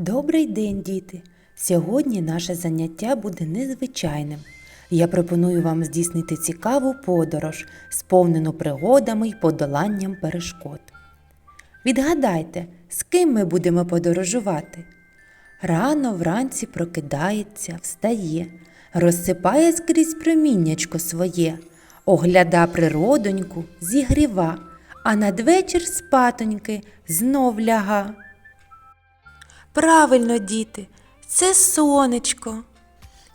Добрий день, діти! Сьогодні наше заняття буде незвичайним. Я пропоную вам здійснити цікаву подорож, сповнену пригодами й подоланням перешкод. Відгадайте, з ким ми будемо подорожувати? Рано вранці прокидається, встає, розсипає скрізь проміннячко своє, огляда природоньку, зігріва, а надвечір спатоньки знов ляга. Правильно, діти, це сонечко.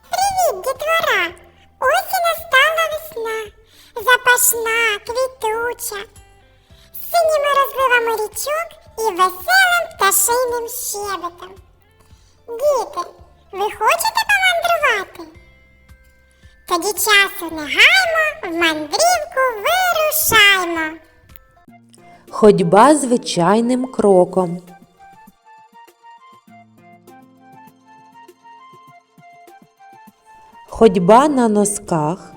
Привіт, дітвора! Ось і настала весна, запашна, квітуча, синіми розливами річок і веселим пташиним щебетом. Діти, ви хочете помандрувати? Тоді часу не гаймо, в мандрівку вирушаймо. Ходьба звичайним кроком. Ходьба на носках.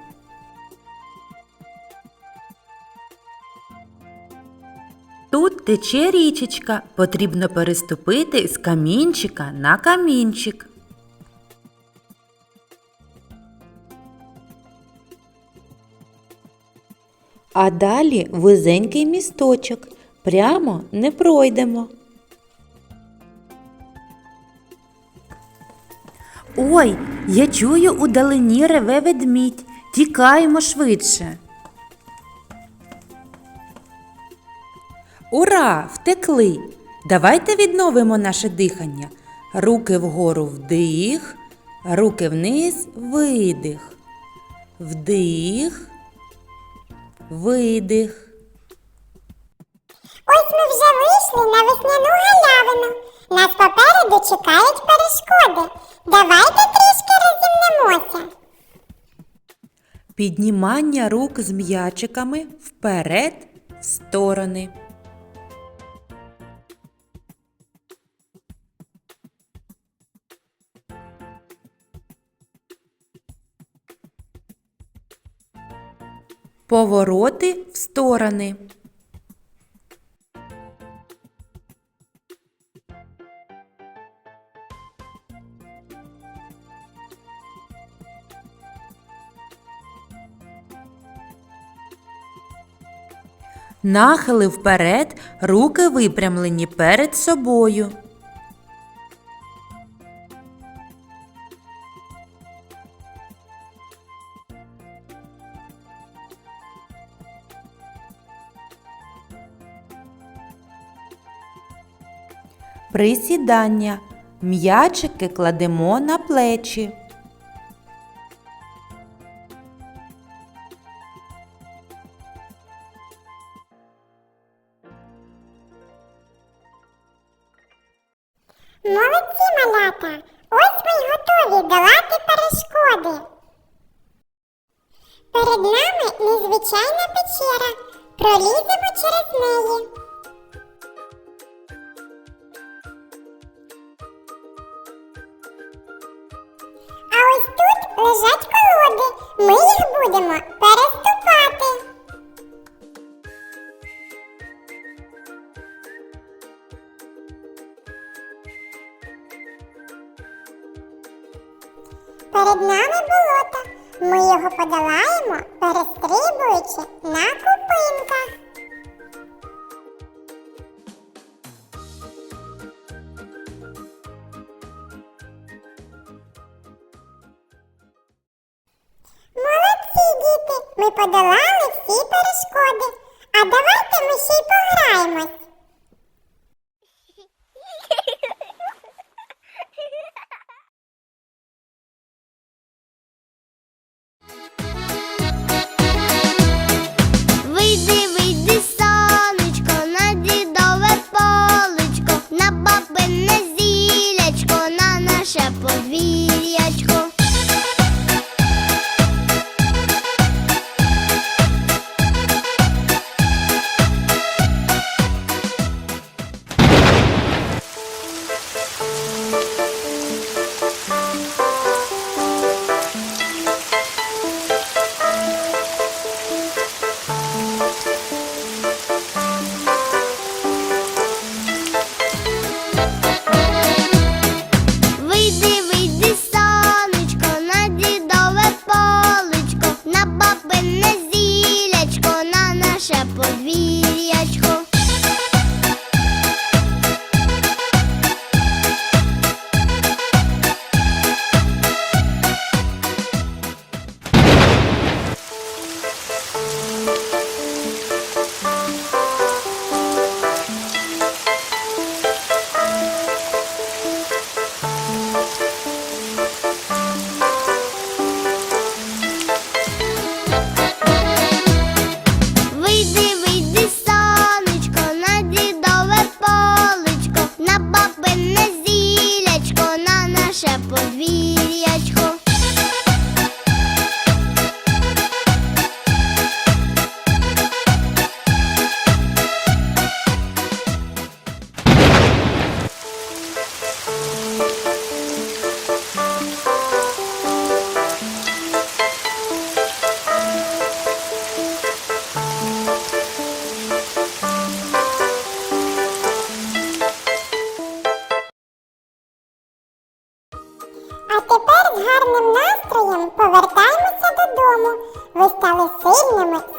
Тут тече річечка, потрібно переступити з камінчика на камінчик. А далі вузенький місточок. Прямо не пройдемо. Ой, я чую удалині реве ведмідь. Тікаємо швидше. Ура! Втекли! Давайте відновимо наше дихання. Руки вгору вдих, руки вниз видих. Вдих, видих. Ось ми вже вийшли на весняну галявину. Нас попереду чекають перешкоди. Давайте Піднімання рук з м'ячиками вперед в сторони. Повороти в сторони. Нахили вперед, руки випрямлені перед собою. Присідання. М'ячики кладемо на плечі. Молодці, малята! Ось ми й готові долати перешкоди. Перед нами незвичайна печера. Проліземо через неї. Ми його подолаємо, перестрибуючи на купинках. Молодці, діти! Ми подолали всі перешкоди. А давайте ми ще й пограємось.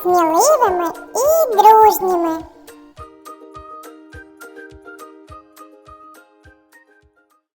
Сміливими.